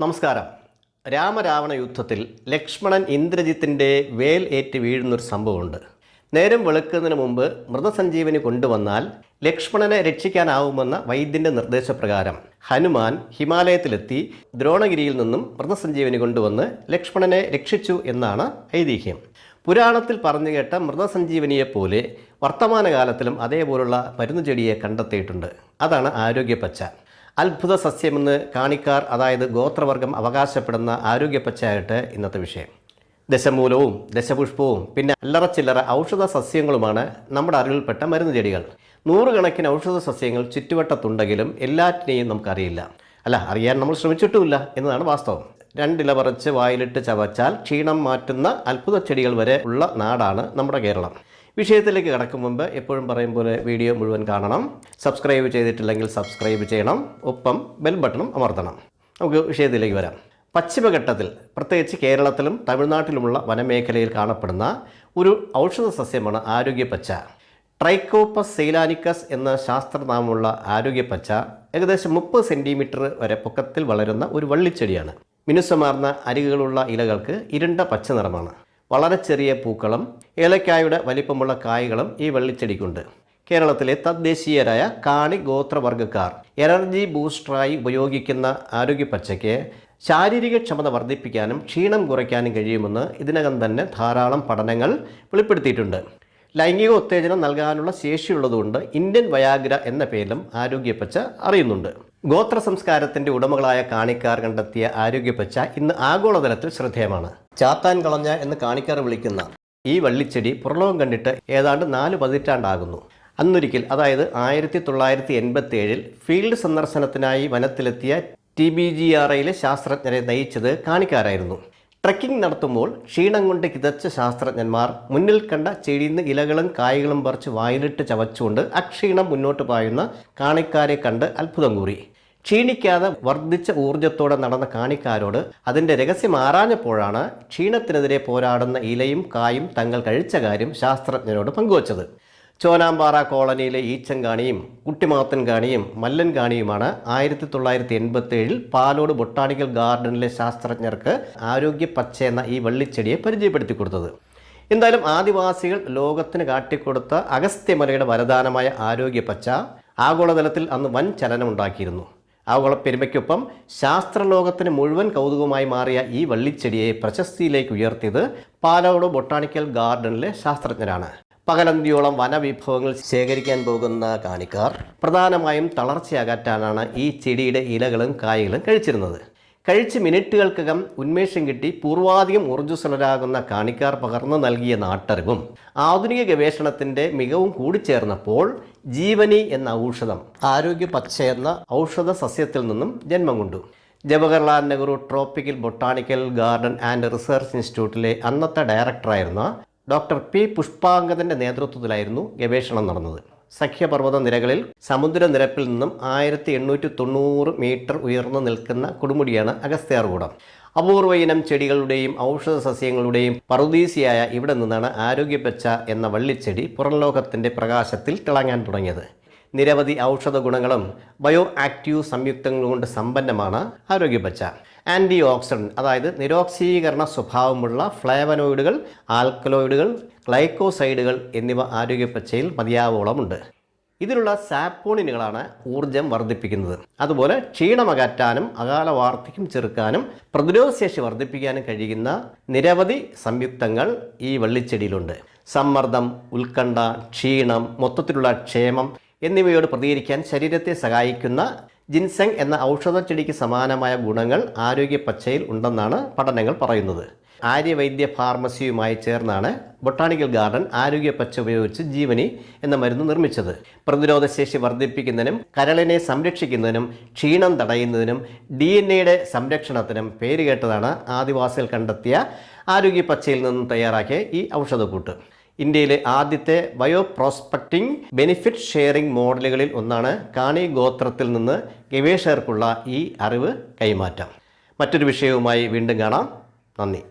നമസ്കാരം. രാമരാവണ യുദ്ധത്തിൽ ലക്ഷ്മണൻ ഇന്ദ്രജിത്തിന്റെ വേൽ ഏറ്റ് വീഴുന്നൊരു സംഭവമുണ്ട്. നേരം വെളുക്കുന്നതിന് മുമ്പ് മൃതസഞ്ജീവനി കൊണ്ടുവന്നാൽ ലക്ഷ്മണനെ രക്ഷിക്കാനാവുമെന്ന വൈദ്യന്റെ നിർദ്ദേശപ്രകാരം ഹനുമാൻ ഹിമാലയത്തിലെത്തി ദ്രോണഗിരിയിൽ നിന്നും മൃതസഞ്ജീവനി കൊണ്ടുവന്ന് ലക്ഷ്മണനെ രക്ഷിച്ചു എന്നാണ് ഐതിഹ്യം. പുരാണത്തിൽ പറഞ്ഞു കേട്ട മൃതസഞ്ജീവനിയെപ്പോലെ വർത്തമാനകാലത്തിലും അതേപോലുള്ള മരുന്ന് ചെടിയെ കണ്ടെത്തിയിട്ടുണ്ട്. അതാണ് ആരോഗ്യപ്പച്ച. അത്ഭുത സസ്യമെന്ന് കാണിക്കാർ അതായത് ഗോത്രവർഗം അവകാശപ്പെടുന്ന ആരോഗ്യപ്പച്ചയായിട്ട് ഇന്നത്തെ വിഷയം. ദശമൂലവും ദശപുഷ്പവും പിന്നെ അല്ലറ ചില്ലറ ഔഷധ സസ്യങ്ങളുമാണ് നമ്മുടെ അറിവിൽപ്പെട്ട മരുന്ന് ചെടികൾ നൂറുകണക്കിന് ഔഷധ സസ്യങ്ങൾ ചുറ്റുവട്ടത്തുണ്ടെങ്കിലും എല്ലാറ്റിനെയും നമുക്കറിയില്ല. അല്ല അറിയാൻ നമ്മൾ ശ്രമിച്ചിട്ടുമില്ല എന്നതാണ് വാസ്തവം. രണ്ടില പറിച്ച് വായിലിട്ട് ചവച്ചാൽ ക്ഷീണം മാറ്റുന്ന അത്ഭുത ചെടികൾ വരെ ഉള്ള നാടാണ് നമ്മുടെ കേരളം. വിഷയത്തിലേക്ക് കടക്കും മുമ്പ് എപ്പോഴും പറയും പോലെ വീഡിയോ മുഴുവൻ കാണണം. സബ്സ്ക്രൈബ് ചെയ്തിട്ടില്ലെങ്കിൽ സബ്സ്ക്രൈബ് ചെയ്യണം. ഒപ്പം ബെൽ ബട്ടണും അമർത്തണം. നമുക്ക് വിഷയത്തിലേക്ക് വരാം. പശ്ചിമഘട്ടത്തിൽ പ്രത്യേകിച്ച് കേരളത്തിലും തമിഴ്നാട്ടിലുമുള്ള വനമേഖലയിൽ കാണപ്പെടുന്ന ഒരു ഔഷധ സസ്യമാണ് ആരോഗ്യപ്പച്ച. ട്രൈക്കോപ്പസ് സെയിലാനിക്കസ് എന്ന ശാസ്ത്രനാമമുള്ള ആരോഗ്യപ്പച്ച ഏകദേശം മുപ്പത് സെന്റിമീറ്റർ വരെ പൊക്കത്തിൽ വളരുന്ന ഒരു വള്ളിച്ചെടിയാണ്. മിനുസമാർന്ന അരികുകളുള്ള ഇലകൾക്ക് ഇരുണ്ട പച്ച നിറമാണ്. വളരെ ചെറിയ പൂക്കളും ഏലക്കായുടെ വലിപ്പമുള്ള കായ്കളും ഈ വെള്ളിച്ചെടിക്കുണ്ട്. കേരളത്തിലെ തദ്ദേശീയരായ കാണി ഗോത്രവർഗക്കാർ എനർജി ബൂസ്റ്ററായി ഉപയോഗിക്കുന്ന ആരോഗ്യ പച്ചയ്ക്ക് ശാരീരിക ക്ഷമത വർദ്ധിപ്പിക്കാനും ക്ഷീണം കുറയ്ക്കാനും കഴിയുമെന്ന് ഇതിനകം തന്നെ ധാരാളം പഠനങ്ങൾ വെളിപ്പെടുത്തിയിട്ടുണ്ട്. ലൈംഗിക ഉത്തേജനം നൽകാനുള്ള ശേഷിയുള്ളതുകൊണ്ട് ഇന്ത്യൻ വയാഗ്ര എന്ന പേരിലും ആരോഗ്യപ്പച്ച അറിയുന്നുണ്ട്. ഗോത്ര സംസ്കാരത്തിന്റെ ഉടമകളായ കാണിക്കാർ കണ്ടെത്തിയ ആരോഗ്യപ്പച്ച ഇന്ന് ആഗോളതലത്തിൽ ശ്രദ്ധേയമാണ്. ചാത്താൻ കളഞ്ഞ എന്ന് കാണിക്കാർ വിളിക്കുന്ന ഈ വള്ളിച്ചെടി പുറലോകം കണ്ടിട്ട് ഏതാണ്ട് നാല് പതിറ്റാണ്ടാകുന്നു. അന്നൊരിക്കൽ അതായത് ആയിരത്തി തൊള്ളായിരത്തി എൺപത്തി ഏഴിൽ ഫീൽഡ് സന്ദർശനത്തിനായി വനത്തിലെത്തിയ ടി ബി ജി ആർ ഐയിലെ ശാസ്ത്രജ്ഞരെ നയിച്ചത് കാണിക്കാരായിരുന്നു. ട്രക്കിംഗ് നടത്തുമ്പോൾ ക്ഷീണം കൊണ്ട് കിതച്ച ശാസ്ത്രജ്ഞന്മാർ മുന്നിൽ കണ്ട ചെടിന്ന് ഇലകളും കായകളും പറിച്ച് വായിലിട്ട് ചവച്ചുകൊണ്ട് അക്ഷീണം മുന്നോട്ട് പായുന്ന കാണിക്കാരെ കണ്ട് അത്ഭുതം കൂറി. ക്ഷീണിക്കാതെ വർദ്ധിച്ച ഊർജത്തോടെ നടന്ന കാണിക്കാരോട് അതിന്റെ രഹസ്യം ആരാഞ്ഞപ്പോഴാണ് ക്ഷീണത്തിനെതിരെ പോരാടുന്ന ഇലയും കായും തങ്ങൾ കഴിച്ച കാര്യം ശാസ്ത്രജ്ഞരോട് പങ്കുവച്ചത്. ചോനാമ്പാറ കോളനിയിലെ ഈച്ചങ്കാണിയും കുട്ടിമാത്തൻ കാണിയും മല്ലൻ കാണിയുമാണ് ആയിരത്തി തൊള്ളായിരത്തി എൺപത്തി ഏഴിൽ പാലോട് ബൊട്ടാണിക്കൽ ഗാർഡനിലെ ശാസ്ത്രജ്ഞർക്ക് ആരോഗ്യ പച്ച എന്ന ഈ വള്ളിച്ചെടിയെ പരിചയപ്പെടുത്തി കൊടുത്തത്. എന്തായാലും ആദിവാസികൾ ലോകത്തിന് കാട്ടിക്കൊടുത്ത അഗസ്ത്യമലയുടെ വരദാനമായ ആരോഗ്യ പച്ച ആഗോളതലത്തിൽ അന്ന് വൻ ചലനമുണ്ടാക്കിയിരുന്നു. ആഗോള പെരുമയ്ക്കൊപ്പം ശാസ്ത്രലോകത്തിന് മുഴുവൻ കൗതുകമായി മാറിയ ഈ വള്ളിച്ചെടിയെ പ്രശസ്തിയിലേക്ക് ഉയർത്തിയത് പാലോട് ബൊട്ടാണിക്കൽ ഗാർഡനിലെ ശാസ്ത്രജ്ഞരാണ്. പകലന്തിയോളം വനവിഭവങ്ങൾ ശേഖരിക്കാൻ പോകുന്ന കാണിക്കാർ പ്രധാനമായും തളർച്ചയകറ്റാനാണ് ഈ ചെടിയുടെ ഇലകളും കായകളും കഴിച്ചിരുന്നത്. കഴിച്ച് മിനിറ്റുകൾക്കകം ഉന്മേഷം കിട്ടി പൂർവാധികം ഊർജസ്വലരാകുന്ന കാണിക്കാർ പകർന്നു നൽകിയ നാട്ടറിവും. ആധുനിക ഗവേഷണത്തിന്റെ മികവും കൂടിച്ചേർന്നപ്പോൾ ജീവനി എന്ന ഔഷധം ആരോഗ്യ പച്ച എന്ന ഔഷധ സസ്യത്തിൽ നിന്നും ജന്മം കൊണ്ടു. Jawaharlal Nehru tropical botanical garden and research ഇൻസ്റ്റിറ്റ്യൂട്ടിലെ അന്നത്തെ ഡയറക്ടറായിരുന്ന ഡോക്ടർ പി പുഷ്പാങ്കദന്റെ നേതൃത്വത്തിലായിരുന്നു ഗവേഷണം നടന്നത്. സഖ്യപർവത നിരകളിൽ സമുദ്രനിരപ്പിൽ നിന്നും ആയിരത്തി എണ്ണൂറ്റി തൊണ്ണൂറ് മീറ്റർ ഉയർന്നു നിൽക്കുന്ന കൊടുമുടിയാണ് അഗസ്ത്യാർകൂടം. അപൂർവ ഇനം ചെടികളുടെയും ഔഷധ സസ്യങ്ങളുടെയും പറുദീസിയായ ഇവിടെ നിന്നാണ് ആരോഗ്യപ്പച്ച എന്ന വള്ളിച്ചെടി പുറംലോകത്തിന്റെ പ്രകാശത്തിൽ തിളങ്ങാൻ തുടങ്ങിയത്. നിരവധി ഔഷധ ഗുണങ്ങളും ബയോ ആക്റ്റീവ് സംയുക്തങ്ങൾ കൊണ്ട് സമ്പന്നമാണ് ആരോഗ്യപ്പച്ച ആന്റി ഓക്സിഡന്റ് അതായത് നിരോക്സീകരണ സ്വഭാവമുള്ള ഫ്ലേവനോയിഡുകൾ ആൽക്കലോയിഡുകൾ ഗ്ലൈക്കോസൈഡുകൾ എന്നിവ ആരോഗ്യപ്പച്ചയിൽ മതിയാവോളമുണ്ട് ഇതിലുള്ള സാപ്പോണിനുകളാണ് ഊർജം വർദ്ധിപ്പിക്കുന്നത്. അതുപോലെ ക്ഷീണമകറ്റാനും അകാല വാർദ്ധക്യം ചെറുക്കാനും പ്രതിരോധശേഷി വർദ്ധിപ്പിക്കാനും കഴിയുന്ന നിരവധി സംയുക്തങ്ങൾ ഈ വള്ളിച്ചെടിയിലുണ്ട്. സമ്മർദ്ദം ഉത്കണ്ഠ ക്ഷീണം മൊത്തത്തിലുള്ള ക്ഷേമം എന്നിവയോട് പ്രതികരിക്കാൻ ശരീരത്തെ സഹായിക്കുന്ന ജിൻസെങ് എന്ന ഔഷധ ചെടിക്ക് സമാനമായ ഗുണങ്ങൾ ആരോഗ്യ പച്ചയിൽ ഉണ്ടെന്നാണ് പഠനങ്ങൾ പറയുന്നത്. ആര്യവൈദ്യ ഫാർമസിയുമായി ചേർന്നാണ് ബൊട്ടാണിക്കൽ ഗാർഡൻ ആരോഗ്യ പച്ച ഉപയോഗിച്ച് ജീവനി എന്ന മരുന്ന് നിർമ്മിച്ചത്. പ്രതിരോധശേഷി വർദ്ധിപ്പിക്കുന്നതിനും കരളിനെ സംരക്ഷിക്കുന്നതിനും ക്ഷീണം തടയുന്നതിനും ഡി എൻ എയുടെ സംരക്ഷണത്തിനും പേരുകേട്ടതാണ് ആദിവാസികൾ കണ്ടെത്തിയ ആരോഗ്യ പച്ചയിൽ നിന്നും തയ്യാറാക്കിയ ഈ ഔഷധക്കൂട്ട്. ഇന്ത്യയിലെ ആദ്യത്തെ ബയോ പ്രോസ്പെക്ടിംഗ് ബെനിഫിറ്റ് ഷെയറിംഗ് മോഡലുകളിൽ ഒന്നാണ് കാണി ഗോത്രത്തിൽ നിന്ന് ഗവേഷകർക്കുള്ള ഈ അറിവ് കൈമാറ്റം. മറ്റൊരു വിഷയവുമായി വീണ്ടും കാണാം. നന്ദി.